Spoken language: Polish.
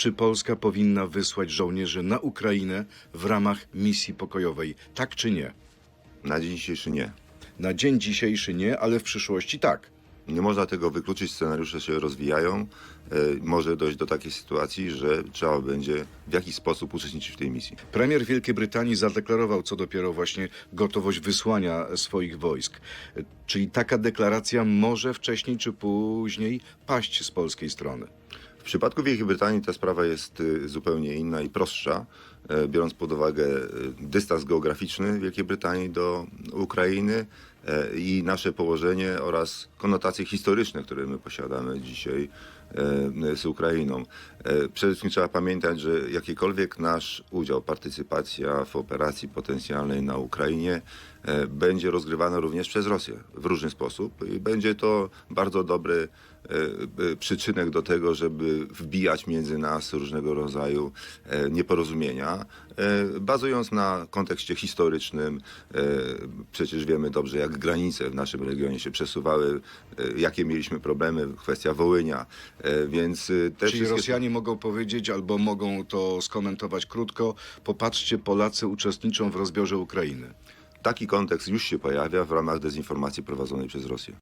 Czy Polska powinna wysłać żołnierzy na Ukrainę w ramach misji pokojowej? Tak czy nie? Na dzień dzisiejszy nie. Na dzień dzisiejszy nie, ale w przyszłości tak. Nie można tego wykluczyć, scenariusze się rozwijają. E, może dojść do takiej sytuacji, że trzeba będzie w jakiś sposób uczestniczyć w tej misji. Premier Wielkiej Brytanii zadeklarował co dopiero właśnie gotowość wysłania swoich wojsk. Czyli taka deklaracja może wcześniej czy później paść z polskiej strony. W przypadku Wielkiej Brytanii ta sprawa jest y, zupełnie inna i prostsza, e, biorąc pod uwagę y, dystans geograficzny Wielkiej Brytanii do Ukrainy i nasze położenie oraz konotacje historyczne, które my posiadamy dzisiaj e, z Ukrainą. E, Przede wszystkim trzeba pamiętać, że jakikolwiek nasz udział, partycypacja w operacji potencjalnej na Ukrainie e, będzie rozgrywana również przez Rosję w różny sposób i będzie to bardzo dobry e, e, przyczynek do tego, żeby wbijać między nas różnego rodzaju e, nieporozumienia, e, bazując na kontekście historycznym. e, Przecież wiemy dobrze, jak granice w naszym regionie się przesuwały, e, jakie mieliśmy problemy, kwestia Wołynia, e, więc e, te Czyli. Rosjanie mogą powiedzieć albo mogą to skomentować krótko. Popatrzcie, Polacy uczestniczą w rozbiorze Ukrainy. Taki kontekst już się pojawia w ramach dezinformacji prowadzonej przez Rosję.